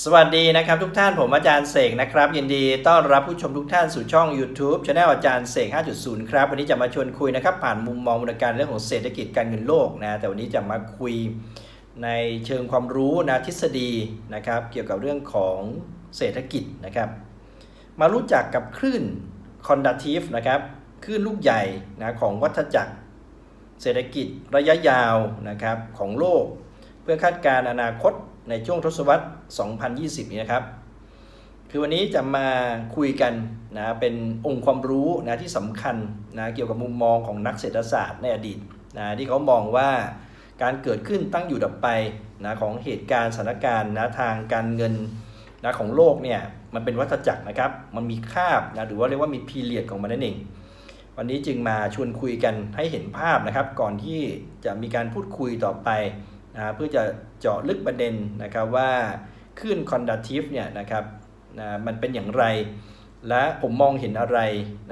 สวัสดีนะครับทุกท่านผมอาจารย์เสกนะครับ ยินดีต้อนรับผู้ชมทุกท่านสู่ช่อง YouTube Channel อาจารย์เสก 5.0 ครับ วันนี้จะมาชวนคุยนะครับ ผ่านมุมมองมูลการเรื่องของเศรษฐกิจการเงินโลกนะแต่วันนี้จะมาคุยในเชิงความรู้นะทฤษฎีนะครับ เกี่ยวกับเรื่องของเศรษฐกิจนะครับ มารู้จักกับคลื่น conductive นะครับคลื่นลูกใหญ่นะของวัฏจักร เศรษฐกิจระยะยาวนะครับของโลก เพื่อคาดการณ์อนาคต ในช่วงทศวรรษ 2020 นี้นะครับ คือวันนี้จะมาคุยกันนะเป็นองค์ความรู้นะที่สำคัญนะเกี่ยวกับมุมมองของนักเศรษฐศาสตร์ในอดีตนะที่เขามองว่าการเกิดขึ้นตั้งอยู่ดับไปนะของเหตุการณ์สถานการณ์นะทางการเงินนะของโลกเนี่ยมันเป็นวัฏจักรนะครับ มันมีคาบนะหรือว่าเรียกว่ามีพีเรียดของมันนั่นเองวันนี้จึงมาชวนคุยกันให้เห็นภาพนะครับ ก่อนที่จะมีการพูดคุยต่อไป นะเพื่อจะเจาะลึกประเด็นนะครับว่าคลื่น conductive เนี่ยนะครับนะมันเป็นอย่างไร และผมมองเห็นอะไร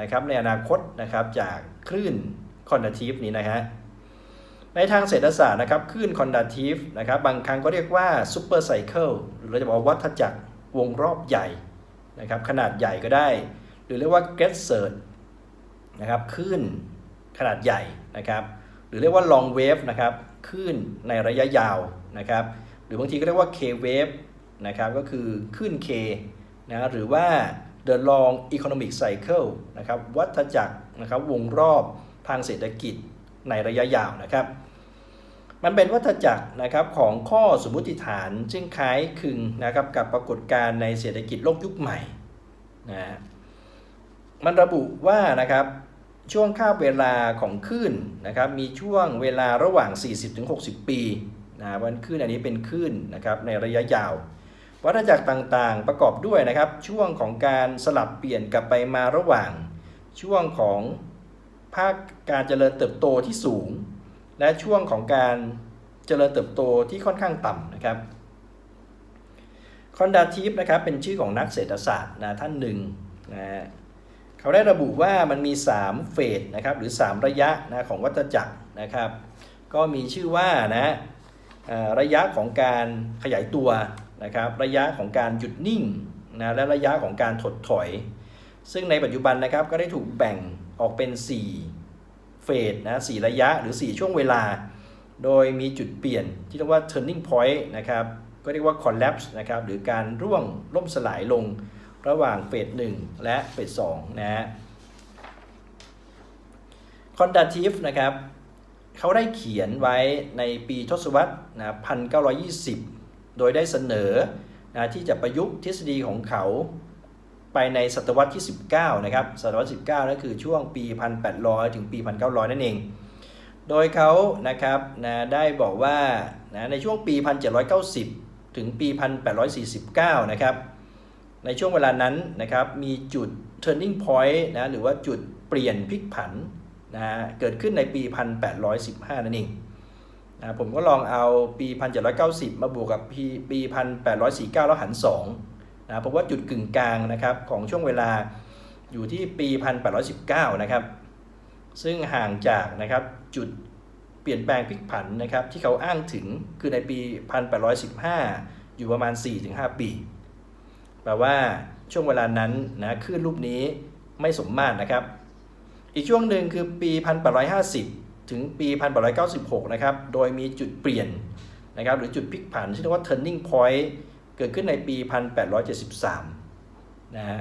นะครับในอนาคตนะครับจากคลื่น conductive นี้นะฮะในทางเศรษฐศาสตร์นะครับคลื่น conductive นะครับบางครั้งก็เรียกว่า super cycle หรือเราจะบอกวัฏจักรวงรอบใหญ่นะครับขนาดใหญ่ก็ได้ หรือเรียกว่า g e t s e r นะครับคลื่นขนาดใหญ่นะครับ หรือเรียกว่า long wave นะครับ คลื่นในระยะยาวนะครับ หรือบางทีก็เรียกว่า K wave นะครับก็คือคลื่น K นะหรือว่า the long economic cycle นะครับวัฏจักรนะครับวงรอบทางเศรษฐกิจในระยะยาวนะครับ มันเป็นวัฏจักรนะครับของข้อสมมติฐาน ซึ่งคล้ายคลึงนะครับกับปรากฏการณ์ในเศรษฐกิจโลกยุคใหม่นะมันระบุว่านะครับ ช่วงค่าเวลาของคลื่นนะครับมีช่วงเวลาระหว่าง 40-60 ปีนะวันคลื่นอันนี้เป็นคลื่นนะครับในระยะยาว วัฏจักรต่างๆประกอบด้วยนะครับ ช่วงของการสลับเปลี่ยนกลับไปมาระหว่าง ช่วงของภาคการเจริญเติบโตที่สูง และช่วงของการเจริญเติบโตที่ค่อนข้างต่ำนะครับคอนดาทีฟนะครับเป็นชื่อของนักเศรษฐศาสตร์นะท่านหนึ่งนะ เขาได้ระบุว่ามันมี 3 เฟสนะครับหรือ 3 ระยะนะของวัฏจักรนะครับ ก็มีชื่อว่านะระยะของการขยายตัวนะครับ ระยะของการหยุดนิ่งนะและระยะของการถดถอย ซึ่งในปัจจุบันนะครับก็ได้ถูกแบ่งออกเป็น 4 เฟสนะสระยะหรือ 4 ช่วงเวลา โดยมีจุดเปลี่ยนที่เรียกว่า turning point นะครับก็เรียกว่า collapse นะครับหรือการร่วงล่มสลายลง ระหว่างเฟส1และเฟส2นะฮะ condative นะครับเขาได้เขียนไว้ในปีทศวรรษนะ1920โดยได้เสนอนะที่จะประยุกต์ทฤษฎีของเขาไปในศตวรรษที่ 19 นะครับ ศตวรรษ 19 นั่นคือช่วงปี 1800 ถึงปี 1900 นั่นเอง โดยเขานะครับนะได้บอกว่านะในช่วงปี 1790 ถึงปี 1849 นะครับ ในช่วงเวลานั้นนะครับมีจุด turning point นะหรือว่าจุดเปลี่ยนพลิกผันนะเกิดขึ้นในปี 1815 นั่นเองนะผมก็ลองเอาปี 1790 มาบวกกับปีปี 1849 แล้วหัน2นะพบว่าจุดกึ่งกลางนะครับของช่วงเวลาอยู่ที่ปี 1819 นะครับ ซึ่งห่างจากนะครับจุดเปลี่ยนแปลงพลิกผันนะครับที่เขาอ้างถึงคือในปี 1815 อยู่ประมาณ 4-5 ปี แปลว่าช่วงเวลานั้นนะคลื่นลูกนี้ไม่สมมาตรนะครับ อีกช่วงหนึ่งคือปี 1850 ถึงปี 1896 นะครับ โดยมีจุดเปลี่ยนนะครับหรือจุดพลิกผันที่เรียกว่า turning point เกิดขึ้นในปี 1873 นะฮะ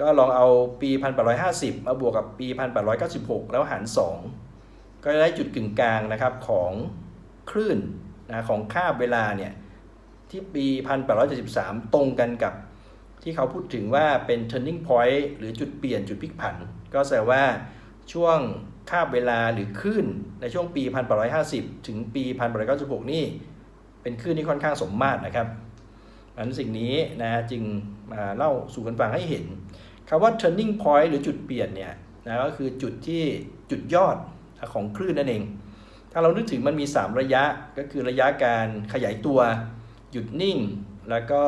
ก็ลองเอาปี 1850 มาบวกกับปี 1896 แล้วหาร 2 ก็ได้จุดกึ่งกลางนะครับของคลื่นนะของค่าเวลาเนี่ยที่ปี 1873 ตรงกันกับ ที่เขาพูดถึงว่าเป็น turning point หรือจุดเปลี่ยนจุดพลิกผัน ก็แสดงว่าช่วงคาบเวลาหรือคลื่นในช่วงปี 1850 ถึงปี 1896 นี่ เป็นคลื่นที่ค่อนข้างสมมาตรนะครับอันสิ่งนี้นะจึงมาเล่าสู่กันฟังให้เห็นคำว่า turning point หรือจุดเปลี่ยนเนี่ยนะก็คือจุดที่จุดยอดของคลื่นนั่นเอง ถ้าเรานึกถึงมันมี 3 ระยะก็คือระยะการขยายตัว หยุดนิ่ง แล้วก็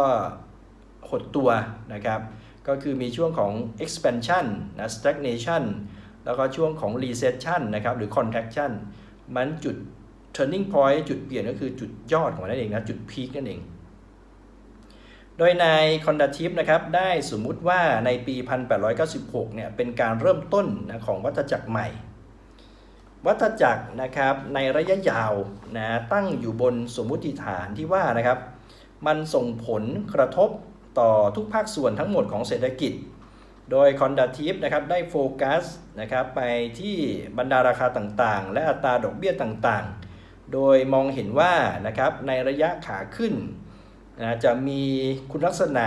หดตัวนะครับ ก็คือมีช่วงของ expansion นะ stagnation แล้วก็ช่วงของ recession นะครับ หรือ contraction มันจุด turning point จุดเปลี่ยนก็คือจุดยอดของมันนั่นเองนะ จุด peak นั่นเอง โดยนายคอนดาทิฟนะครับ ได้สมมุติว่าในปี 1896 เนี่ย เป็นการเริ่มต้นนะของวัฏจักรใหม่ วัฏจักรนะครับ ในระยะยาวนะ ตั้งอยู่บนสมมุติฐานที่ว่านะครับ มันส่งผลกระทบ ต่อทุกภาคส่วนทั้งหมดของเศรษฐกิจ โดยคอนดาทิฟนะครับได้โฟกัสนะครับไปที่บรรดาราคาต่างๆ และอัตราดอกเบี้ยต่างๆ โดยมองเห็นว่านะครับในระยะขาขึ้นนะจะมีคุณลักษณะ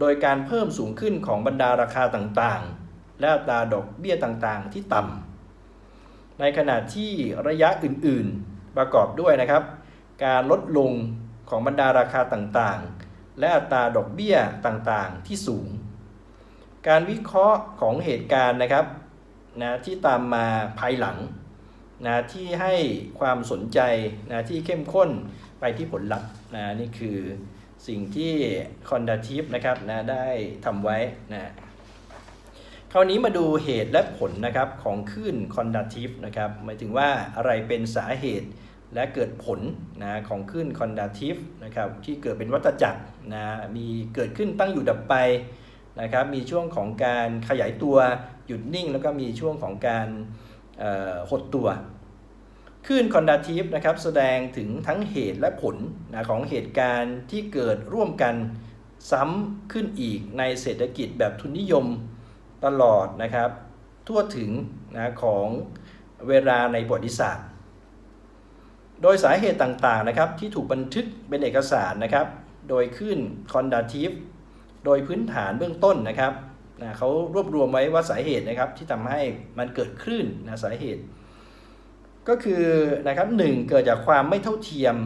โดยการเพิ่มสูงขึ้นของบรรดาราคาต่างๆ และอัตราดอกเบี้ยต่างๆ ที่ต่ำในขณะที่ระยะอื่นๆประกอบด้วยนะครับ การลดลงของบรรดาราคาต่างๆ และอัตราดอกเบี้ยต่างๆที่สูง การวิเคราะห์ของเหตุการณ์นะครับนะที่ตามมาภายหลังนะที่ให้ความสนใจนะที่เข้มข้นไปที่ผลลัพธ์นะนี่คือสิ่งที่คอนดาทิฟนะครับนะได้ทำไว้นะคราวนี้มาดูเหตุและผลนะครับของคลื่นคอนดาทิฟนะครับหมายถึงว่าอะไรเป็นสาเหตุ และเกิดผลนะของคลื่นคอนดาทิฟนะครับที่เกิดเป็นวัฏจักรนะมีเกิดขึ้นตั้งอยู่ดับไปนะครับมีช่วงของการขยายตัวหยุดนิ่ง แล้วก็มีช่วงของการหดตัวคลื่นคอนดาทิฟนะครับแสดงถึงทั้งเหตุและผลนะของเหตุการณ์ที่เกิดร่วมกันซ้ำขึ้นอีกในเศรษฐกิจแบบทุนนิยมตลอดนะครับทั่วถึงนะของเวลาในประวัติศาสตร์ โดยสาเหตุต่างๆนะครับที่ถูกบันทึกเป็นเอกสารนะครับ โดยขึ้นคอนดาทิฟโดยพื้นฐานเบื้องต้นนะครับนะเขารวบรวมไว้ว่าสาเหตุนะครับที่ทำให้มันเกิดคลื่นนะสาเหตุ ก็คือนะครับหนึ่งเกิดจากความไม่เท่าเทียม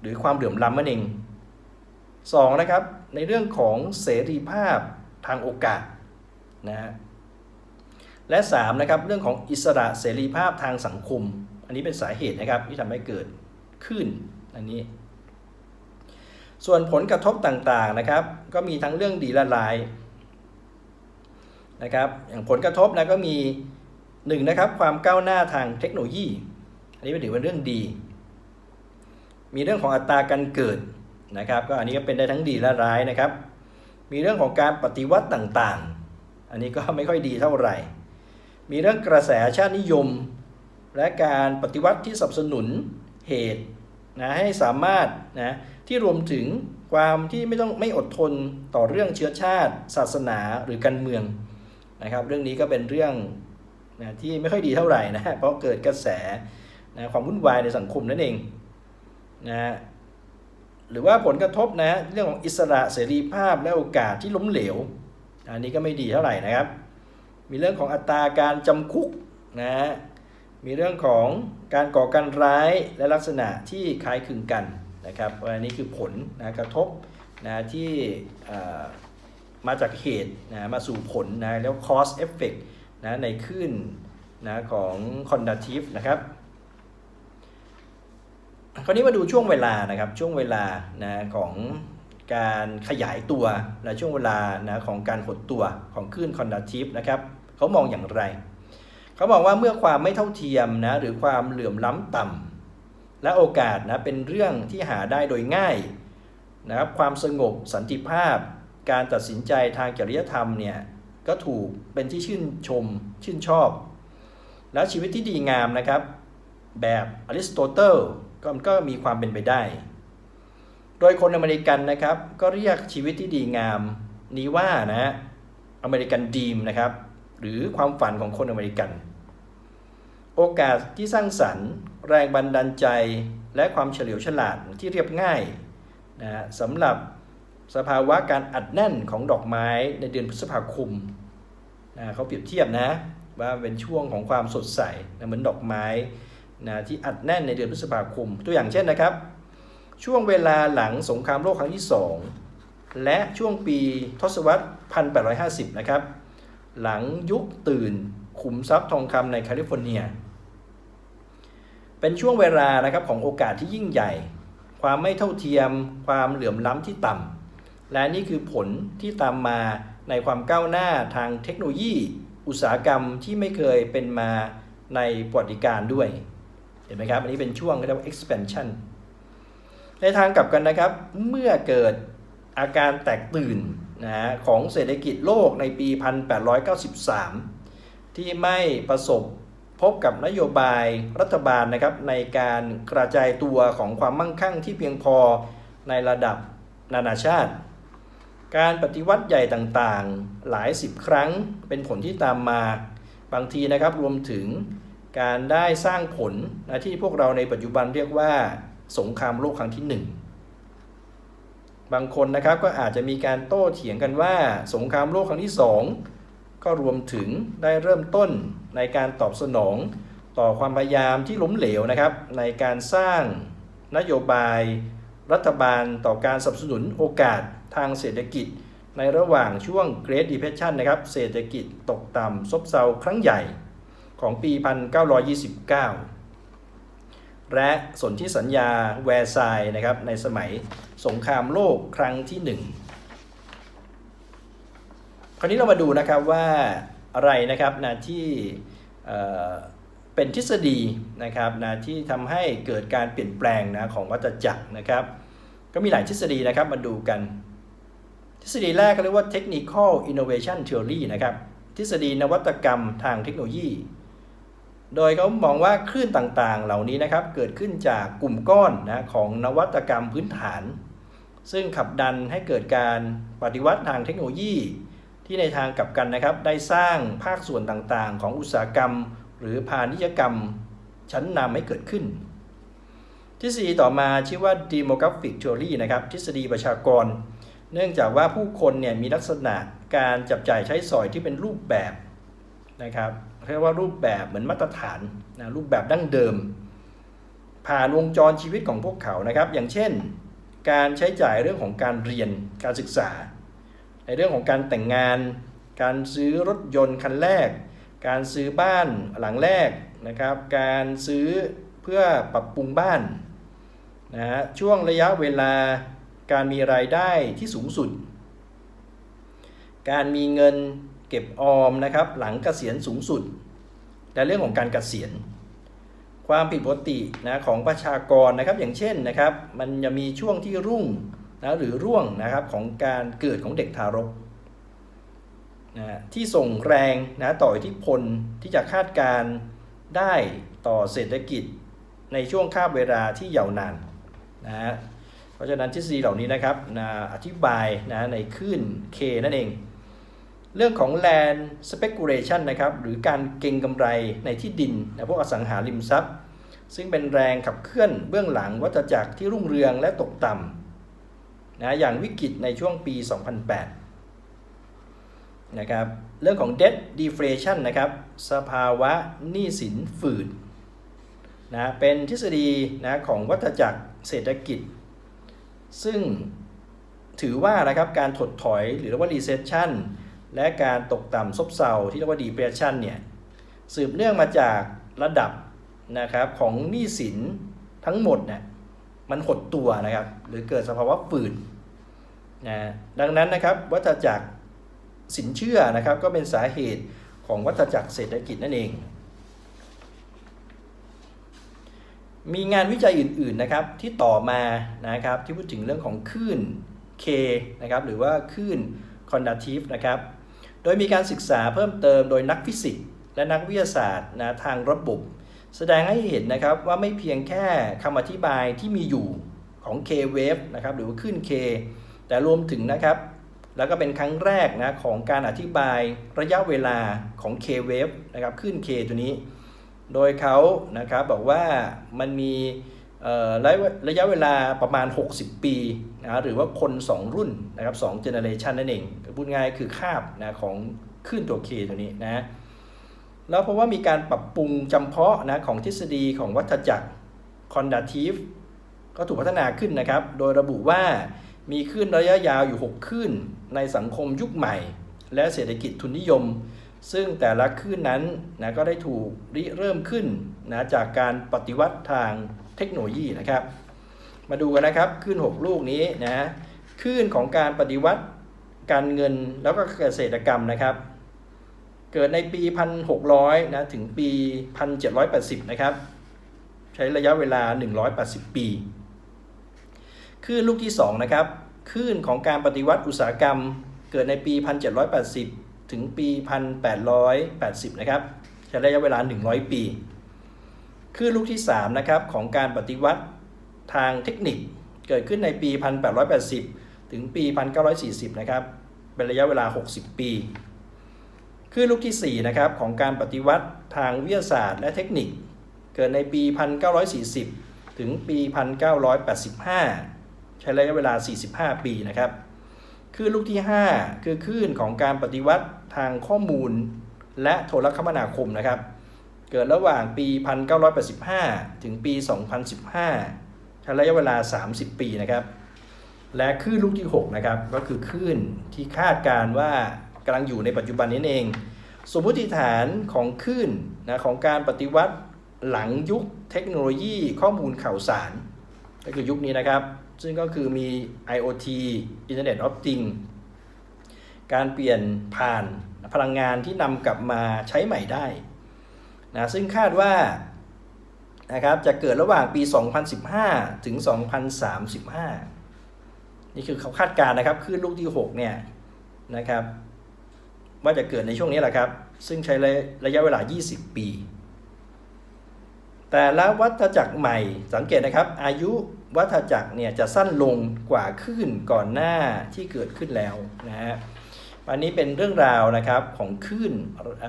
หรือความเหลื่อมล้ำนั่นเองสองนะครับในเรื่องของเสรีภาพทางโอกาสนะฮะและสามนะครับเรื่องของอิสระเสรีภาพทางสังคม อันนี้เป็นสาเหตุนะครับที่ทำให้เกิดขึ้นอันนี้ ส่วนผลกระทบต่างๆนะครับ ก็มีทั้งเรื่องดีและร้ายนะครับ อย่างผลกระทบนะก็มีหนึ่งนะครับความก้าวหน้าทางเทคโนโลยี อันนี้เป็นถือเป็นเรื่องดี มีเรื่องของอัตราการเกิดนะครับ ก็อันนี้ก็เป็นได้ทั้งดีและร้ายนะครับ มีเรื่องของการปฏิวัติต่างๆ อันนี้ก็ไม่ค่อยดีเท่าไหร่ มีเรื่องกระแสชาตินิยม และการปฏิวัติที่สนับสนุนเหตุนะให้สามารถนะที่รวมถึงความที่ไม่ต้องไม่อดทนต่อเรื่องเชื้อชาติ ศาสนาหรือการเมืองนะครับ เรื่องนี้ก็เป็นเรื่องนะที่ไม่ค่อยดีเท่าไหร่นะเพราะเกิดกระแสนะความวุ่นวายในสังคมนั่นเองนะหรือว่าผลกระทบนะเรื่องของอิสระเสรีภาพและโอกาสที่ล้มเหลว อันนี้ก็ไม่ดีเท่าไหร่นะครับ มีเรื่องของอัตราการจำคุกนะ มีเรื่องของการก่อการร้ายและลักษณะที่คล้ายคลึงกันนะครับอันนี้คือผลนะกระทบนะที่มาจากเหตุนะมาสู่ผลนะแล้ว cause effect นะในคลื่นนะของ conductive นะครับคราวนี้มาดูช่วงเวลานะครับช่วงเวลานะของการขยายตัวและช่วงเวลานะของการหดตัวของคลื่น conductive นะครับเขามองอย่างไร เขาบอกว่าเมื่อความไม่เท่าเทียมนะหรือความเหลื่อมล้ำต่ำและโอกาสนะเป็นเรื่องที่หาได้โดยง่ายนะครับความสงบสันติภาพ การตัดสินใจทางจริยธรรมเนี่ยก็ถูกเป็นที่ชื่นชมชื่นชอบ แล้วชีวิตที่ดีงามนะครับ แบบอริสโตเติลก็ก็มีความเป็นไปได้ โดยคนอเมริกันนะครับ ก็เรียกชีวิตที่ดีงามนี้ว่านะอเมริกันดีมนะครับ หรือความฝันของคนอเมริกัน โอกาสที่สร้างสรรค์ แรงบันดาลใจ และความเฉลียวฉลาดที่เรียบง่ายนะสำหรับสภาวะการอัดแน่นของดอกไม้ในเดือนพฤษภาคมนะเขาเปรียบเทียบนะว่าเป็นช่วงของความสดใสนะเหมือนดอกไม้นะที่อัดแน่นในเดือนพฤษภาคม ตัวอย่างเช่นนะครับ ช่วงเวลาหลังสงครามโลกครั้งที่ 2 และช่วงปีทศวรรษ 1850 นะครับ หลังยุคตื่นขุมทรัพย์ทองคำในแคลิฟอร์เนีย เป็นช่วงเวลานะครับของโอกาสที่ยิ่งใหญ่ ความไม่เท่าเทียม ความเหลื่อมล้ำที่ต่ำและนี่คือผลที่ตามมาในความก้าวหน้าทางเทคโนโลยี อุตสาหกรรมที่ไม่เคยเป็นมาในประวัติการด้วย เห็นไหมครับ อันนี้เป็นช่วงเรียกว่า expansion ในทางกลับกันนะครับ เมื่อเกิดอาการแตกตื่น นะฮะของเศรษฐกิจโลกในปี 1893 ที่ไม่ประสบพบกับนโยบายรัฐบาลนะครับในการกระจายตัวของความมั่งคั่งที่เพียงพอในระดับนานาชาติ การปฏิวัติใหญ่ต่างๆ หลายสิบครั้งเป็นผลที่ตามมา บางทีนะครับรวมถึงการได้สร้างผลนะที่พวกเราในปัจจุบันเรียกว่า สงครามโลกครั้งที่หนึ่ง บางคนนะครับก็อาจจะมีการโต้เถียงกันว่า สงครามโลกครั้งที่สองก็รวมถึงได้เริ่มต้นในการตอบสนอง ต่อความพยายามที่ล้มเหลวนะครับ ในการสร้างนโยบาย รัฐบาลต่อการสนับสนุนโอกาสทางเศรษฐกิจ ในระหว่างช่วง Great Depression นะครับเศรษฐกิจตกต่ำซบเซาครั้งใหญ่ของปี 1929 และสนธิสัญญาแวร์ซายน์นะครับในสมัยสงครามโลกครั้งที่หนึ่งคราวนี้เรามาดูนะครับว่าอะไรนะครับนะที่เเป็นทฤษฎีนะครับนะที่ทำให้เกิดการเปลี่ยนแปลงนะของวัฏจักรนะครับ ก็มีหลายทฤษฎีนะครับมาดูกัน ทฤษฎีแรกก็เรียกว่า technical innovation theory นะครับทฤษฎีนวัตกรรมทางเทคโนโลยี โดยเขามองว่าคลื่นต่างๆ เหล่านี้นะครับเกิดขึ้นจากกลุ่มก้อนนะของนวัตกรรมพื้นฐาน ซึ่งขับดันให้เกิดการปฏิวัติทางเทคโนโลยี ที่ในทางกลับกันนะครับ ได้สร้างภาคส่วนต่างๆ ของอุตสาหกรรม หรือพาณิชยกรรมชั้นนำให้เกิดขึ้น ทฤษฎีต่อมาชื่อว่า demographic theory นะครับทฤษฎีประชากร เนื่องจากว่าผู้คนเนี่ยมีลักษณะการจับจ่ายใช้สอยที่เป็นรูปแบบนะครับ เรียกว่ารูปแบบเหมือนมาตรฐานนะรูปแบบดั้งเดิม ผ่านวงจรชีวิตของพวกเขานะครับ อย่างเช่น การใช้จ่ายเรื่องของการเรียนการศึกษา ในเรื่องของการแต่งงาน การซื้อรถยนต์คันแรก การซื้อบ้านหลังแรกนะครับ การซื้อเพื่อปรับปรุงบ้านนะฮะช่วงระยะเวลาการมีรายได้ที่สูงสุด การมีเงิน เก็บออมนะครับหลังเกษียณสูงสุด และเรื่องของการเกษียณ ความผิดปกตินะของประชากรนะครับอย่างเช่นนะครับมันจะมีช่วงที่รุ่งนะหรือร่วงนะครับของการเกิดของเด็กทารกนะที่ส่งแรงนะต่ออิทธิพลที่จะคาดการได้ต่อเศรษฐกิจในช่วงข้ามเวลาที่ยาวนานนะฮะเพราะฉะนั้นทฤษฎีเหล่านี้นะครับนะอธิบายนะในคลื่น K นั่นเอง เรื่องของ land speculation นะครับ หรือการเก็งกำไรในที่ดินนะพวกอสังหาริมทรัพย์ ซึ่งเป็นแรงขับเคลื่อนเบื้องหลังวัฏจักรที่รุ่งเรืองและตกต่ำนะอย่างวิกฤตในช่วงปี 2008 นะครับ เรื่องของ debt deflation นะครับ สภาวะหนี้สินฝืดนะเป็นทฤษฎีนะของวัฏจักรเศรษฐกิจ ซึ่งถือว่านะครับการถดถอยหรือเรียกว่า recession และการตกต่ำซบเซาที่เรียกว่า depression เนี่ยสืบเนื่องมาจากระดับนะครับของหนี้สินทั้งหมดเนี่ยมันหดตัวนะครับ หรือเกิดสภาวะฝืดนะดังนั้นนะครับวัฏจักรสินเชื่อนะครับก็เป็นสาเหตุของวัฏจักรเศรษฐกิจนั่นเอง มีงานวิจัยอื่นๆนะครับที่ต่อมานะครับที่พูดถึงเรื่องของคลื่น K นะครับหรือว่าคลื่น conductive นะครับ โดยมีการศึกษาเพิ่มเติมโดยนักฟิสิกส์และนักวิทยาศาสตร์นะทางระบบ แสดงให้เห็นนะครับว่าไม่เพียงแค่คำอธิบายที่มีอยู่ของ K wave นะครับหรือว่าคลื่น K แต่รวมถึงนะครับ แล้วก็เป็นครั้งแรกนะของการอธิบายระยะเวลาของ K wave นะครับคลื่น K ตัวนี้ โดยเขานะครับบอกว่ามันมีระยะระยะเวลาประมาณ 60 ปี นะหรือว่าคน 2 รุ่นนะครับ2เจเนเรชันนั่นเองพูดง่ายคือคาบนะของคลื่นตัว K ตัวนี้นะแล้วเพราะว่ามีการปรับปรุงจำเพาะนะของทฤษฎีของวัฏจักร conductive ก็ถูกพัฒนาขึ้นนะครับ โดยระบุว่ามีคลื่นระยะยาวอยู่ 6คลื่นในสังคมยุคใหม่ และเศรษฐกิจทุนนิยม ซึ่งแต่ละคลื่นนั้นนะก็ได้ถูกริเริ่มขึ้นนะจากการปฏิวัติทางเทคโนโลยีนะครับ มาดูกันนะครับคลื่น 6 ลูกนี้นะคลื่นของการปฏิวัติการเงินแล้วก็เกษตรกรรมนะครับ เกิดในปี 1600 นะถึงปี 1780 นะครับ ใช้ระยะเวลา 180 ปีคลื่นลูกที่ 2 นะครับคลื่นของการปฏิวัติอุตสาหกรรม เกิดในปี 1780 ถึงปี 1880 นะครับ ใช้ระยะเวลา 100 ปีคลื่นลูกที่ 3 นะครับของการปฏิวัติ ทางเทคนิคเกิดขึ้นในปี 1880 ถึงปี 1940 นะครับ เป็นระยะเวลา 60 ปีคลื่นลูกที่4นะครับของการปฏิวัติทางวิทยาศาสตร์และเทคนิค เกิดในปี 1940 ถึงปี 1985 ใช้ระยะเวลา 45 ปีนะครับคลื่นลูกที่ 5 คือคลื่นของการปฏิวัติทางข้อมูลและโทรคมนาคมนะครับ เกิดระหว่างปี 1985 ถึงปี 2015 ใช้ระยะเวลา 30 ปีนะครับ และคลื่นลูกที่ 6 นะครับ ก็คือคลื่นที่คาดการว่ากำลังอยู่ในปัจจุบันนี้เอง สมมติฐานของคลื่นนะของการปฏิวัติหลังยุคเทคโนโลยีข้อมูลข่าวสาร ก็คือยุคนี้นะครับ ซึ่งก็คือมี IoT Internet of Things การเปลี่ยนผ่านพลังงานที่นำกลับมาใช้ใหม่ได้นะซึ่งคาดว่า นะครับจะเกิดระหว่างปี 2015 ถึง 2035 นี่คือเขาคาดการณ์นะครับคลื่นลูกที่ 6 เนี่ยนะครับ ว่าจะเกิดในช่วงนี้แหละครับ ซึ่งใช้ระยะเวลา 20 ปี แต่ละวัฏจักรใหม่สังเกตนะครับ อายุวัฏจักรเนี่ยจะสั้นลงกว่าคลื่นก่อนหน้าที่เกิดขึ้นแล้วนะฮะ อันนี้เป็นเรื่องราวนะครับของคลื่น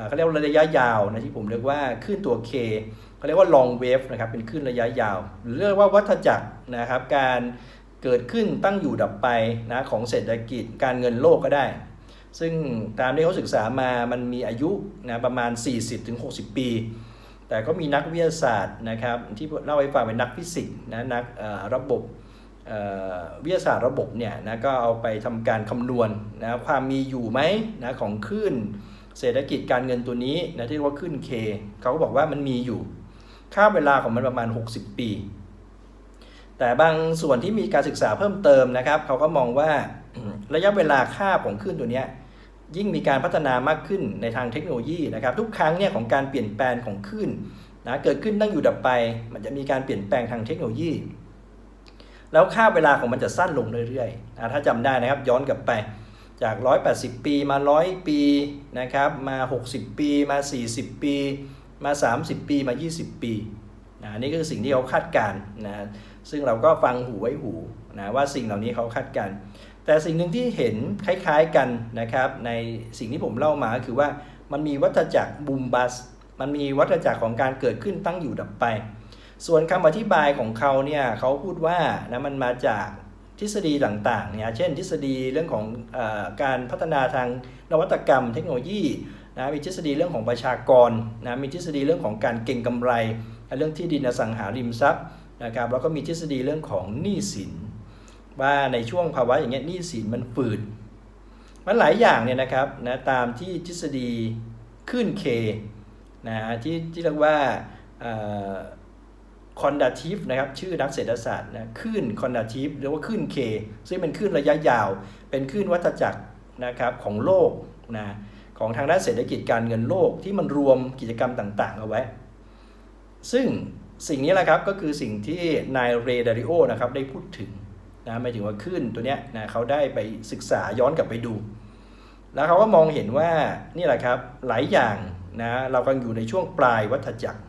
เขาเรียกว่าระยะยาวนะที่ผมเรียกว่าคลื่นตัว K เขาเรียกว่า long wave นะครับเป็นคลื่นระยะยาวหรือเรียกว่าวัฏจักรนะครับ การเกิดขึ้นตั้งอยู่ดับไปนะของเศรษฐกิจการเงินโลกก็ได้ ซึ่งตามที่เขาศึกษามามันมีอายุนะประมาณ 40-60 ปี แต่ก็มีนักวิทยาศาสตร์นะครับที่เล่าให้ฟังเป็นนักฟิสิกส์นะนักระบบ วิทยาศาสตร์ระบบเนี่ยนะก็เอาไปทำการคำนวณนะความมีอยู่ไหมนะของคลื่นเศรษฐกิจการเงินตัวนี้นะที่เรียกว่าคลื่น K เขาก็บอกว่ามันมีอยู่ ค่าเวลาของมันประมาณ 60 ปี แต่บางส่วนที่มีการศึกษาเพิ่มเติมนะครับ เขาก็มองว่าระยะเวลาค่าของคลื่นตัวนี้ยิ่งมีการพัฒนามากขึ้นในทางเทคโนโลยีนะครับ ทุกครั้งเนี่ยของการเปลี่ยนแปลงของคลื่นนะเกิดขึ้นตั้งอยู่ดับไป มันจะมีการเปลี่ยนแปลงทางเทคโนโลยี แล้วค่าเวลาของมันจะสั้นลงเรื่อยๆนะถ้าจำได้นะครับย้อนกลับไปจาก 180 ปีมา 100 ปีนะครับมา 60 ปีมา 40 ปี มา 30 ปีมา 20 ปีนะนี่ก็คือสิ่งที่เขาคาดการณ์นะซึ่งเราก็ฟังหูไว้หูนะว่าสิ่งเหล่านี้เขาคาดการณ์แต่สิ่งหนึ่งที่เห็นคล้ายๆกันนะครับในสิ่งที่ผมเล่ามาคือว่ามันมีวัฏจักรบูมบัส มันมีวัฏจักรของการเกิดขึ้นตั้งอยู่ดับไป ส่วนคำอธิบายของเขาเนี่ยเขาพูดว่านะมันมาจากทฤษฎีต่างๆเนี่ยเช่น ทฤษฎีเรื่องของอการพัฒนาทางนวัตกรรม เทคโนโลยีนะมีทฤษฎีเรื่องของประชากรนะมีทฤษฎีเรื่องของการเก็งกำไร เรื่องที่ดินอสังหาริมทรัพย์นะครับแล้วก็มีทฤษฎีเรื่องของหนี้สิน ว่าในช่วงภาวะอย่างเงี้ยหนี้สินมันฝืดมันหลายอย่างเนี่ยนะครับนะตามที่ทฤษฎีขึ้นเคนะที่ที่เรียกว่า คอนดัติฟนะครับชื่อนักเศรษฐศาสตร์นะขึ้นคอนดัติฟหรือว่าขึ้นเคซึ่งเป็นขึ้นระยะยาว เป็นขึ้นวัฏจักรนะครับของโลกนะของทางด้านเศรษฐกิจการเงินโลกที่มันรวมกิจกรรมต่างๆ เอาไว้ ซึ่งสิ่งนี้แหละครับก็คือสิ่งที่นายเรดาริโอนะครับได้พูดถึงนะหมายถึงว่าขึ้นตัวเนี้ยนะเขาได้ไปศึกษาย้อนกลับไปดู แล้วเขาก็มองเห็นว่านี่แหละครับหลายอย่างนะเรากำลังอยู่ในช่วงปลายวัฏจักร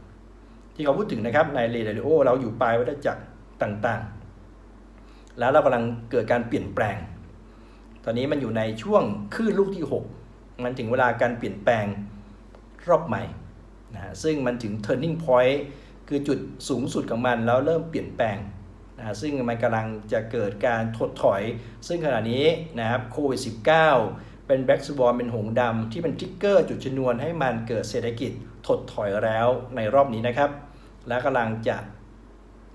ที่เขาพูดถึงนะครับในเรดิโอเราอยู่ปลายวัฏจักรต่างๆ แล้วเรากำลังเกิดการเปลี่ยนแปลง ตอนนี้มันอยู่ในช่วงคลื่นลูกที่ 6 มันถึงเวลาการเปลี่ยนแปลงรอบใหม่นะซึ่งมันถึง turning point คือจุดสูงสุดของมันแล้วเริ่มเปลี่ยนแปลงนะซึ่งมันกำลังจะเกิดการถดถอย ซึ่งขณะนี้นะครับโควิด -19 เป็นแบ็กสบอลเป็นหงดำที่เป็นทริกเกอร์จุดชนวนให้มันเกิดเศรษฐกิจถดถอยแล้วในรอบนี้นะครับ และกำลังจะ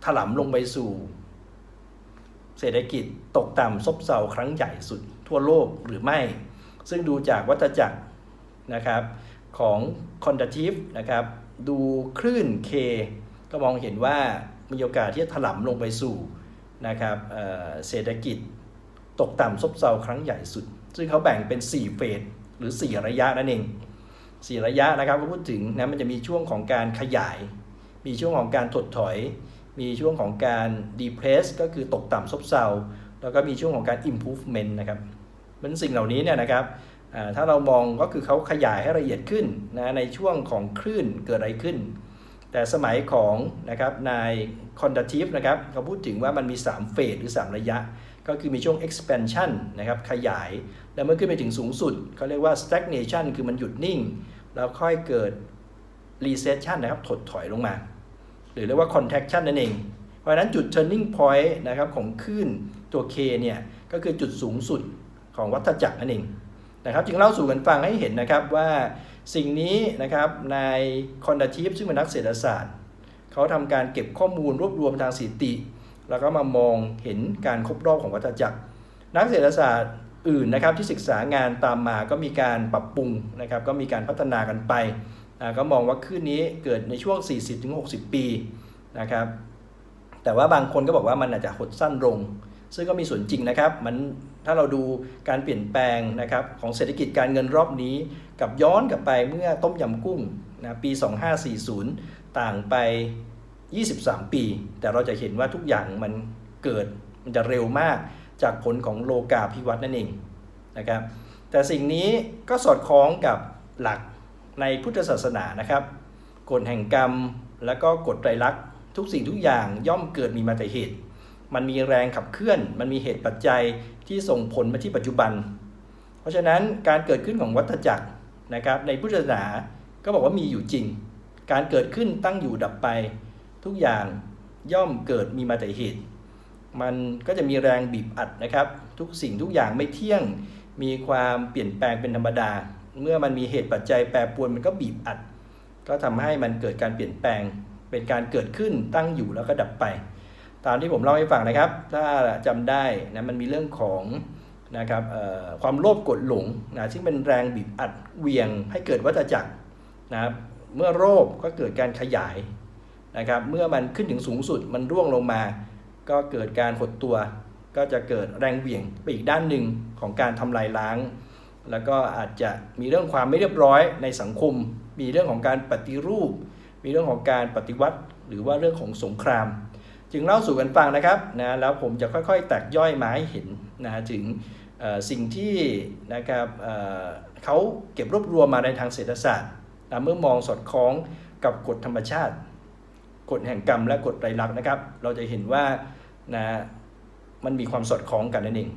ถลำลงไปสู่ เศรษฐกิจตกต่ำซบเซาครั้งใหญ่สุดทั่วโลกหรือไม่ ซึ่งดูจากวัฏจักรนะครับของคอนดัติฟนะครับดูคลื่น K ก็มองเห็นว่ามีโอกาสที่จะถลำลงไปสู่นะครับเเศรษฐกิจตกต่ำซบเซาครั้งใหญ่สุด ซึ่งเขาแบ่งเป็น 4 เฟสหรือ 4 ระยะนั่นเอง 4 ระยะนะครับก็พูดถึงนะมันจะมีช่วงของการขยาย มีช่วงของการถดถอย มีช่วงของการดีเพรสก็คือตกต่ำซบเซา แล้วก็มีช่วงของการ improvement นะครับมันสิ่งเหล่านี้เนี่ยนะครับถ้าเรามองก็คือเขาขยายให้ละเอียดขึ้นนะในช่วงของคลื่นเกิดอะไรขึ้น แต่สมัยของนะครับนายคอนดั t i v e นะครับเขาพูดถึงว่ามันมี 3 เฟสหรือ 3 ระยะ ก็คือมีช่วง expansion นะครับขยาย แล้วเมื่อขึ้นไปถึงสูงสุดเขาเรียกว่า stagnation คือมันหยุดนิ่ง แล้วค่อยเกิด recession นะครับถดถอยลงมา หรือเรียกว่า contraction นั่นเอง เพราะฉะนั้นจุด turning point นะครับของคลื่นตัว K เนี่ย ก็คือจุดสูงสุดของวัฏจักรนั่นเองนะครับจึงเล่าสู่กันฟังให้เห็นนะครับว่าสิ่งนี้นะครับในคอนดั t i v e ซึ่งเป็นนักเศรษฐศาสตร์ เขาทำการเก็บข้อมูลรวบรวมทางสถิติ แล้วก็มามองเห็นการครบรอบของวัฏจักร นักเศรษฐศาสตร์อื่นนะครับที่ศึกษางานตามมาก็มีการปรับปรุงนะครับก็มีการพัฒนากันไป ก็มองว่าคลื่นนี้เกิดในช่วง 40-60 ปีนะครับแต่ว่าบางคนก็บอกว่ามันอาจจะหดสั้นลง ซึ่งก็มีส่วนจริงนะครับมันถ้าเราดูการเปลี่ยนแปลงนะครับของเศรษฐกิจการเงินรอบนี้ กับย้อนกลับไปเมื่อต้มยำกุ้งนะปี 2540 ต่างไป 23 ปี แต่เราจะเห็นว่าทุกอย่างมันเกิดมันจะเร็วมากจากผลของโลกาภิวัตน์นั่นเองนะครับแต่สิ่งนี้ก็สอดคล้องกับหลัก ในพุทธศาสนานะครับกฎแห่งกรรมแล้วก็กฎไตรลักษณ์ทุกสิ่งทุกอย่างย่อมเกิดมีมาแต่เหตุ มันมีแรงขับเคลื่อน มันมีเหตุปัจจัยที่ส่งผลมาที่ปัจจุบัน เพราะฉะนั้นการเกิดขึ้นของวัฏจักรนะครับในพุทธศาสนาก็บอกว่ามีอยู่จริง การเกิดขึ้นตั้งอยู่ดับไป ทุกอย่างย่อมเกิดมีมาแต่เหตุ มันก็จะมีแรงบีบอัดนะครับ ทุกสิ่งทุกอย่างไม่เที่ยงมีความเปลี่ยนแปลงเป็นธรรมดา เมื่อมันมีเหตุปัจจัยแปรปรวนมันก็บีบอัด ก็ทำให้มันเกิดการเปลี่ยนแปลง เป็นการเกิดขึ้นตั้งอยู่แล้วก็ดับไป ตามที่ผมเล่าให้ฟังนะครับ ถ้าจำได้นะมันมีเรื่องของนะครับความโลภกดหลงนะซึ่งเป็นแรงบีบอัดเวียงให้เกิดวัฏจักรนะครับเมื่อโลภก็เกิดการขยายนะครับเมื่อมันขึ้นถึงสูงสุดมันร่วงลงมา ก็เกิดการหดตัว ก็จะเกิดแรงเหวี่ยงไปอีกด้านหนึ่งของการทำลายล้าง แล้วก็อาจจะมีเรื่องความไม่เรียบร้อยในสังคม มีเรื่องของการปฏิรูป มีเรื่องของการปฏิวัติ หรือว่าเรื่องของสงคราม จึงเล่าสู่กันฟังนะครับนะแล้วผมจะค่อยๆแตกย่อยมาให้เห็นนะถึงสิ่งที่นะครับเอ่อเขาเก็บรวบรวมมาในทางเศรษฐศาสตร์นะเมื่อมองสอดคล้องกับกฎธรรมชาติ กฎแห่งกรรมและกฎไตรลักษณ์นะครับ เราจะเห็นว่านะมันมีความสอดคล้องกันนั่นเอง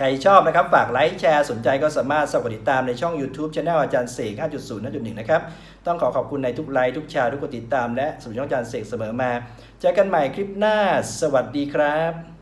ใครชอบนะครับ ฝากไลค์แชร์สนใจก็สามารถสมัครติดตามในช่อง YouTube c h anel อาจารย์เสก 5.0 5.1 นะครับ ต้องขอขอบคุณในทุกไลค์ทุกแชร์ทุกกดติดตามและสมัครช่องอาจารย์เสกเสมอมา เจอกันใหม่คลิปหน้า สวัสดีครับ